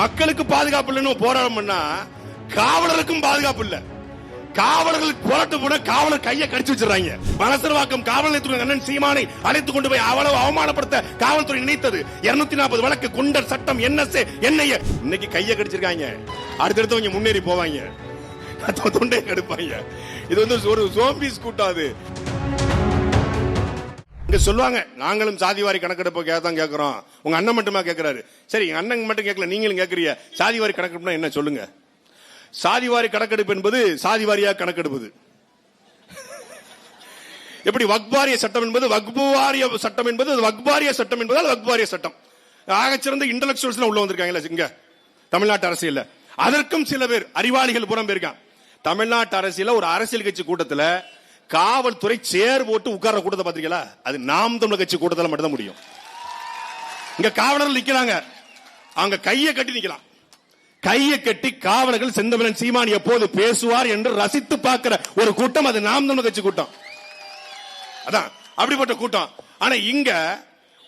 மக்களுக்கு பாதுகாப்பு இல்லைன்னு போராட்டம் பண்ணா காவலருக்கும் பாதுகாப்பு இல்ல. காவலர்கள் புரட்டு போட காவலர் கையை கடிச்சு வச்சிடறாங்க. மனசர்வாக்கம் காவல் நிலையத்துறை அண்ணன் சீமானை அழைத்துக் கொண்டு போய் அவ்வளவு அவமானப்படுத்த காவல்துறை நினைத்தது. 240 நாற்பது வழக்கு குண்டர் சட்டம் என்எஸ்ஏ என்னைய இன்னைக்கு கையை கடிச்சிருக்காங்க. அடுத்தடுத்தவங்க முன்னேறி போவாங்க. தொண்டையை கெடுப்பாங்க. இது வந்து ஒரு சோம்பிஸ் கூட்டம் அது. இங்க சொல்லுவாங்க நாங்களும் சாதிவாரி கணக்கெடுப்பு தான் கேட்கிறோம் உங்க அண்ணன் மட்டுமா கேட்கிறாரு சரி எங்க அண்ணன் மட்டும் கேட்கல நீங்களும் கேட்கறீங்க சாதிவாரி கணக்கெடுப்புனா என்ன சொல்லுங்க? சாதிவாரி கணக்கெடுப்பு என்பது சாதிவாரியா கணக்கெடுப்பது. எப்படி வக்பாரிய சட்டம் என்பது வக்புவாரிய சட்டம் என்பது வக்பாரிய சட்டம் என்பதால் வக்பாரிய சட்டம். ஆகச்சிறந்த இன்டலெக்சுவல்ஸ் உள்ள வந்திருக்காங்கல்ல இங்க. தமிழ்நாட்டு அரசியல்ல. அதற்கும் சில பேர் அறிவாளிகள் புறம் போயிருக்கான் தமிழ்நாட்டு அரசியல ஒரு அரசியல் கட்சி கூட்டத்துல காவல்துறை சேர் போட்டு உட்கார்ற கூட்டத்தை பாத்தீங்களா? அது நாம் தமிழ் கட்சி கூட்டத்தில் மட்டும்தான் முடியும். இங்க காவலர்கள் நிக்கிறாங்க. அவங்க கையை கட்டி நிக்கலாம். கையை கட்டி காவலர்கள் செந்தமிழன் சீமான் எப்போது பேசுவார் என்று ரசித்து பார்க்கிற ஒரு கூட்டம் அது நாம் தமிழ் கட்சி கூட்டம். அதான் அப்படிப்பட்ட கூட்டம். ஆனா இங்க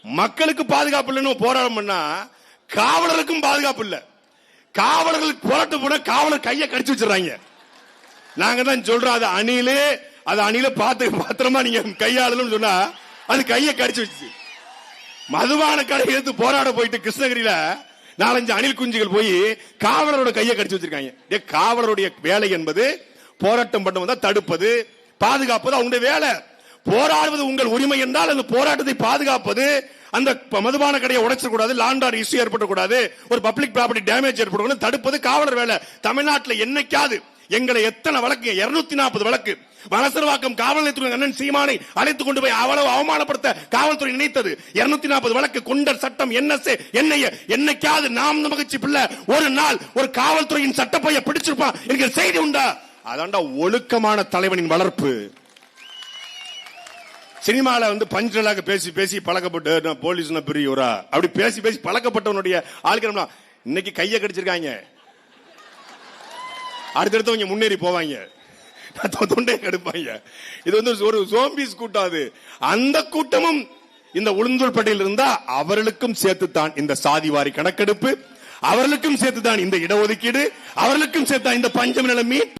மக்களுக்கு பாதுகாப்பு இல்லைன்னு போராட்டம் பண்ணா காவலருக்கும் பாதுகாப்பு இல்ல. காவலர்கள் போராட்டம் போன காவலர் கையை கடிச்சு வச்சிடறாங்க. நாங்க தான் சொல்றோம் அது அணிலே அது அணில பார்த்து பத்திரமா நீங்க கையாளணும்னு சொன்னா அது கையை கடிச்சு வச்சு மதுபான கடை எடுத்து போராட போயிட்டு கிருஷ்ணகிரியில நாலஞ்சு அணில் குஞ்சுகள் போய் காவலரோட கையை கடிச்சு வச்சிருக்காங்க. காவலருடைய வேலை என்பது போராட்டம் பண்ண வந்தா தடுப்பது பாதுகாப்பது அவங்களுடைய வேலை. போராடுவது உங்கள் உரிமை என்றால் அந்த போராட்டத்தை பாதுகாப்பது அந்த மதுபான கடையை உடைச்சிடக்கூடாது லாண்டார் இஷ்யூ ஏற்படக்கூடாது ஒரு பப்ளிக் ப்ராப்பர்ட்டி டேமேஜ் ஏற்படக்கூடாது தடுப்பது காவலர் வேலை. தமிழ்நாட்டில் என்னைக்காவது எங்களை எத்தனை வழக்கு? இருநூத்தி நாற்பது வழக்கு. வலசரவாக்கம் காவல் நிலையத்துறை அண்ணன் சீமானை அழைத்துக் கொண்டு போய் அவ்வளவு அவமானப்படுத்த காவல்துறை நினைத்தது. 240 நாற்பது வழக்கு. குண்டர் சட்டம் என்எஸ்ஏ என்னைய என்னைக்காவது நாம் மகிழ்ச்சி பிள்ளை ஒரு நாள் ஒரு காவல்துறையின் சட்டப்பைய பிடிச்சிருப்பான் என்கிற செய்தி உண்டா? அதான்டா ஒழுக்கமான தலைவனின் வளர்ப்பு. சினிமாவில் வந்து பஞ்சலாக பேசி பேசி பழக்கப்பட்டு நான் போலீஸ்னா பெரியவரா அப்படி பேசி பேசி பழக்கப்பட்டவனுடைய ஆளுக்கிறோம்னா இன்னைக்கு கையை கடிச்சிருக்காங்க. அடுத்தடுத்தவங்க முன்னேறி போவாங்க. தொண்டையை கெடுப்பாங்க. இது வந்து ஒரு சோம்பிஸ் கூட்டம் அந்த கூட்டமும் இந்த உளுந்தூர்பேட்டையில் இருந்தா அவர்களுக்கும் சேர்த்துத்தான் இந்த சாதிவாரி கணக்கெடுப்பு. அவர்களுக்கும் சேர்த்துதான் இந்த இடஒதுக்கீடு. அவர்களுக்கும் சேர்த்தான் இந்த பஞ்சம் நிலைமை